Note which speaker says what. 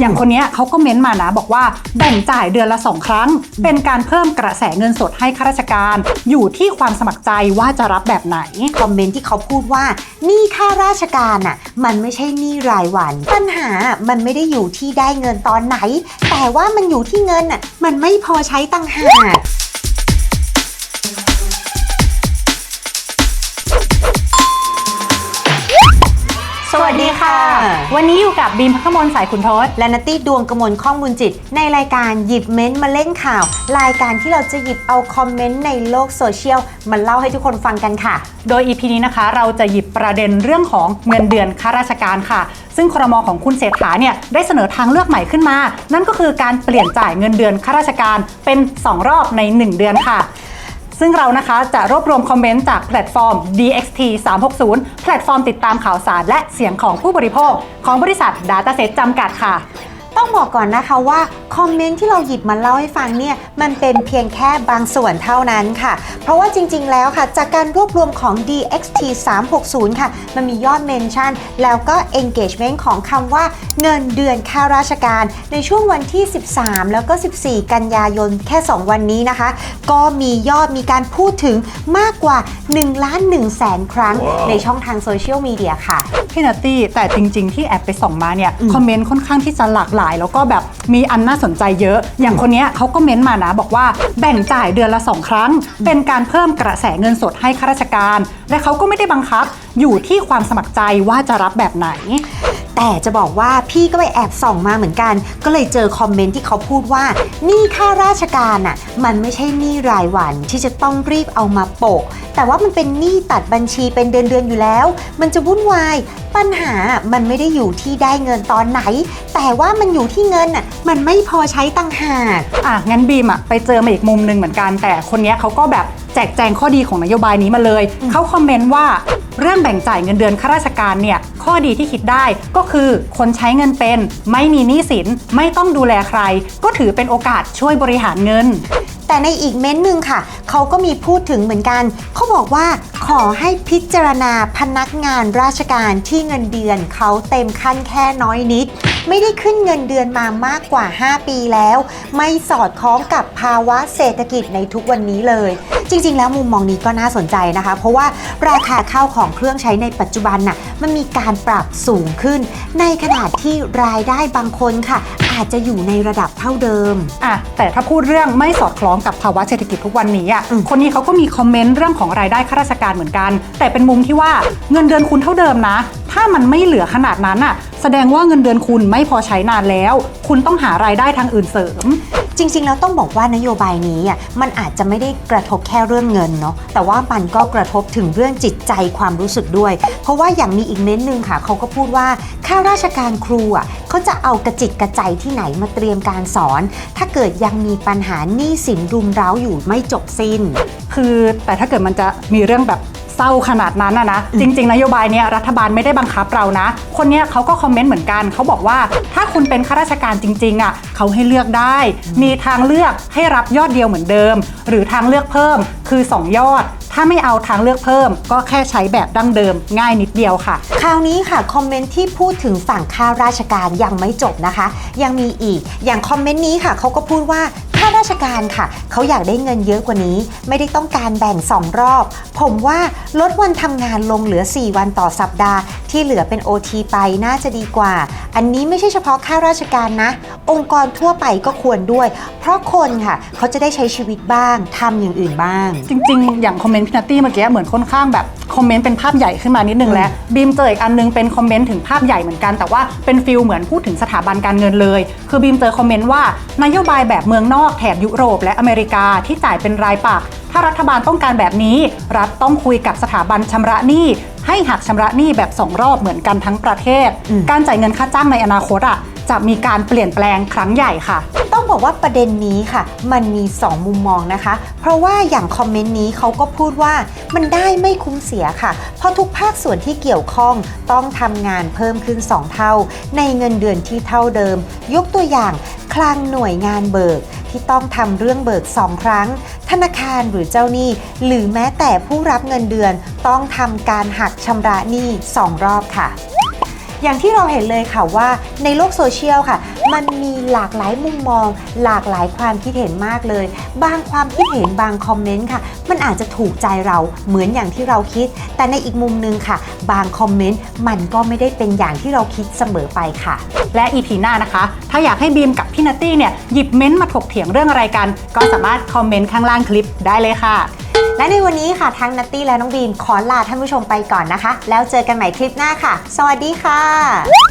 Speaker 1: อย่างคนเนี้ยเขาก็เม้นต์มานะบอกว่าแบ่งจ่ายเดือนละสองครั้ง เป็นการเพิ่มกระแสเงินสดให้ข้าราชการ อยู่ที่ความสมัครใจว่าจะรับแบบไหน
Speaker 2: คอมเมนต์ที่เขาพูดว่าหนี้ค่าราชการอะมันไม่ใช่หนี้รายวัน ปัญหามันไม่ได้อยู่ที่ได้เงินตอนไหน แต่ว่ามันอยู่ที่เงินอะมันไม่พอใช้ตังหาก
Speaker 1: วันนี้อยู่กับบีมพักมลสายขุนทศ
Speaker 2: และนัตตี้ดวงกมลข้องบุญจิต ในรายการหยิบเม้นต์มาเล่นข่าว รายการที่เราจะหยิบเอาคอมเมนต์ในโลกโซเชียลมาเล่าให้ทุกคนฟังกันค่ะ
Speaker 1: โดย EP นี้นะคะเราจะหยิบประเด็นเรื่องของเงินเดือนข้าราชการค่ะ ซึ่งครมของคุณเศรษฐาเนี่ยได้เสนอทางเลือกใหม่ขึ้นมา นั่นก็คือการเปลี่ยนจ่ายเงินเดือนข้าราชการเป็น 2 รอบใน 1 เดือนค่ะ ซึ่งเรานะคะจะรวบรวมคอมเมนต์จากแพลตฟอร์ม DXT 360แพลตฟอร์มติดตามข่าวสารและเสียงของผู้บริโภค ของบริษัท Dataset จำกัดค่ะ
Speaker 2: ต้องบอกก่อนนะคะว่าคอมเมนต์ที่เราหยิบมาเล่าให้ฟังเนี่ยมันเป็นเพียงแค่บางส่วนเท่านั้นค่ะ เพราะว่าจริง ๆ แล้วค่ะ จากการรวบรวมของ DXT 360 ค่ะ มันมียอดเมนชั่นแล้วก็ engagement ของคำว่าเงินเดือนข้าราชการ ในช่วงวันที่ 13 แล้วก็ 14 กันยายนแค่ 2 วันนี้นะคะ ก็มียอดมีการพูดถึงมากกว่า1ล้าน1แสนครั้ง ในช่องทางโซเชียลมีเดียค่ะ
Speaker 1: พี่นัตตี้แต่จริง ๆ ที่แอบไปส่องมาเนี่ยคอมเมนต์ค่อนข้างที่จะหลากหลายแล้วก็แบบมีอันน่าสนใจเยอะ อย่างคนเนี้ยเขาก็เม้นต์มานะ บอกว่าแบ่งจ่ายเดือนละ 2 ครั้ง เป็นการเพิ่มกระแสเงินสดให้ข้าราชการ และเขาก็ไม่ได้บังคับอยู่ที่ความสมัครใจว่าจะรับแบบไหน
Speaker 2: แต่จะบอกว่าพี่ก็ไปแอบส่องมาเหมือนกัน ก็เลยเจอคอมเมนต์ที่เขาพูดว่าหนี้ค่าราชการอะมันไม่ใช่หนี้รายวันที่จะต้องรีบเอามาโปะ แต่ว่ามันเป็นหนี้ตัดบัญชีเป็นเดือนเดือนๆอยู่แล้ว มันจะวุ่นวาย ปัญหามันไม่ได้อยู่ที่ได้เงินตอนไหน แต่ว่ามันอยู่ที่เงินอะมันไม่พอใช้ต่างหาก
Speaker 1: อะงั้นบีมอะไปเจอมาอีกมุมหนึ่งเหมือนกัน แต่คนเนี้ยเขาก็แบบแจกแจงข้อดีของนโยบายนี้มาเลย เขาคอมเมนต์ว่า เรื่องแบ่งจ่ายเงินเดือนข้าราชการเนี่ยข้อดีที่คิดได้ก็คือคนใช้เงินเป็น ไม่มีหนี้สินไม่ต้องดูแลใคร ก็ถือเป็นโอกาสช่วยบริหารเงิน
Speaker 2: แต่ในอีกเม้นต์หนึ่งค่ะ เขาก็มีพูดถึงเหมือนกัน เขาบอกว่าขอให้พิจารณาพนักงานราชการที่เงินเดือนเขาเต็มขั้นแค่น้อยนิด ไม่ได้ขึ้นเงินเดือนมามากกว่า 5 ปีแล้ว ไม่สอดคล้องกับภาวะเศรษฐกิจในทุกวันนี้เลย จริง ๆ แล้วมุมมองนี้ก็น่าสนใจนะคะ เพราะว่าราคาข้าวของเครื่องใช้ในปัจจุบันน่ะมันมีการปรับสูงขึ้น ในขณะที่รายได้บางคนค่ะอาจจะอยู่ในระดับเท่าเดิม
Speaker 1: อะแต่ถ้าพูดเรื่องไม่สอดคล้องกับภาวะเศรษฐกิจทุกวันนี้อะ
Speaker 2: อืม
Speaker 1: คนนี้เขาก็มีคอมเมนต์เรื่องของรายได้ข้าราชการเหมือนกัน แต่เป็นมุมที่ว่าเงินเดือนคุณเท่าเดิมนะ ถ้ามันไม่เหลือขนาดนั้นอะ แสดงว่าเงินเดือนคุณไม่พอใช้นานแล้ว คุณต้องหารายได้ทางอื่นเสริม
Speaker 2: จริง ๆ แล้วต้องบอกว่านโยบายนี้อะมันอาจจะไม่ได้กระทบแค่เรื่องเงินเนาะแต่ว่ามันก็กระทบถึงเรื่องจิตใจความรู้สึกด้วย เพราะว่าอย่างมีอีกเม้นหนึ่งค่ะเขาก็พูดว่าข้าราชการครูอะเขาจะเอากระจิตกระใจที่ไหนมาเตรียมการสอน ถ้าเกิดยังมีปัญหาหนี้สินรุมเร้าอยู่ไม่จบสิ้น
Speaker 1: คือแต่ถ้าเกิดมันจะมีเรื่องแบบ เศร้าขนาดนั้นนะนะ จริง ๆ นโยบายเนี้ยรัฐบาลไม่ได้บังคับเรานะ คนเนี้ยเขาก็คอมเมนต์เหมือนกันเขาบอกว่า ถ้าคุณเป็นข้าราชการจริงๆอะเขาให้เลือกได้ มีทางเลือกให้รับยอดเดียวเหมือนเดิม หรือทางเลือกเพิ่มคือ 2 ยอด ถ้าไม่เอาทางเลือกเพิ่ม ก็แค่ใช้แบบดั้งเดิม ง่ายนิดเดียวค่ะ
Speaker 2: คราวนี้ค่ะ คอมเมนต์ที่พูดถึงฝั่งข้าราชการยังไม่จบนะคะ ยังมีอีก อย่างคอมเมนต์นี้ค่ะเขาก็พูดว่า ข้าราชการค่ะ เขาอยากได้เงินเยอะกว่านี้ ไม่ได้ต้องการแบ่ง 2 รอบ ผมว่าลดวันทำงานลงเหลือ 4 วันต่อสัปดาห์ ที่เหลือเป็น OT ไปน่าจะดีกว่า อันนี้ไม่ใช่เฉพาะข้าราชการนะ องค์กรทั่วไปก็ควรด้วย เพราะคนค่ะ เขาจะได้ใช้ชีวิตบ้างทำอย่างอื่นบ้าง
Speaker 1: จริง ๆ อย่างคอมเมนต์พี่นัตตี้เมื่อกี้เหมือนค่อนข้างแบบคอมเมนต์เป็นภาพใหญ่ขึ้นมานิดนึงแล้วบีมเจออีกอันนึงเป็นคอมเมนต์ถึงภาพใหญ่เหมือนกันแต่ว่าเป็นฟิลเหมือนพูดถึงสถาบันการเงินเลย คือบีมเจอคอมเมนต์ว่านโยบายแบบเมืองนอกแถบยุโรปและอเมริกาที่จ่ายเป็นรายปัก ถ้ารัฐบาลต้องการแบบนี้ รัฐต้องคุยกับสถาบันชำระหนี้ให้หักชำระหนี้แบบสองรอบเหมือนกันทั้งประเทศ
Speaker 2: อืม
Speaker 1: การจ่ายเงินค่าจ้างในอนาคตอะจะมีการเปลี่ยนแปลงครั้งใหญ่ค่ะ
Speaker 2: ต้องบอกว่าประเด็นนี้ค่ะ มันมี 2 มุมมองนะคะ เพราะว่าอย่างคอมเมนต์นี้เขาก็พูดว่ามันได้ไม่คุ้มเสียค่ะ เพราะทุกภาคส่วนที่เกี่ยวข้องต้องทำงานเพิ่มขึ้น 2 เท่า ในเงินเดือนที่เท่าเดิม ยกตัวอย่างคลังหน่วยงานเบิก ที่ต้องทำเรื่องเบิก 2 ครั้ง ธนาคารหรือเจ้าหนี้ หรือแม้แต่ผู้รับเงินเดือนต้องทำการหักชำระหนี้ 2 รอบค่ะ อย่างที่เราเห็นเลยค่ะว่าในโลกโซเชียลค่ะ มันมีหลากหลายมุมมอง หลากหลายความคิดเห็นมากเลย บางความคิดเห็นบางคอมเมนต์ค่ะ มันอาจจะถูกใจเราเหมือนอย่างที่เราคิด แต่ในอีกมุมหนึงค่ะ บางคอมเมนต์มันก็ไม่ได้เป็นอย่างที่เราคิดเสมอไปค่ะ
Speaker 1: และ EP หน้านะคะ ถ้าอยากให้บีมกับพี่นัตตี้เนี่ยหยิบเม้นต์มาถกเถียงเรื่องอะไรกัน ก็สามารถคอมเมนต์ข้างล่างคลิปได้เลยค่ะ
Speaker 2: และในวันนี้ค่ะทั้งนัตตี้และน้องบีมขอลาท่านผู้ชมไปก่อนนะคะ แล้วเจอกันใหม่คลิปหน้าค่ะ สวัสดีค่ะ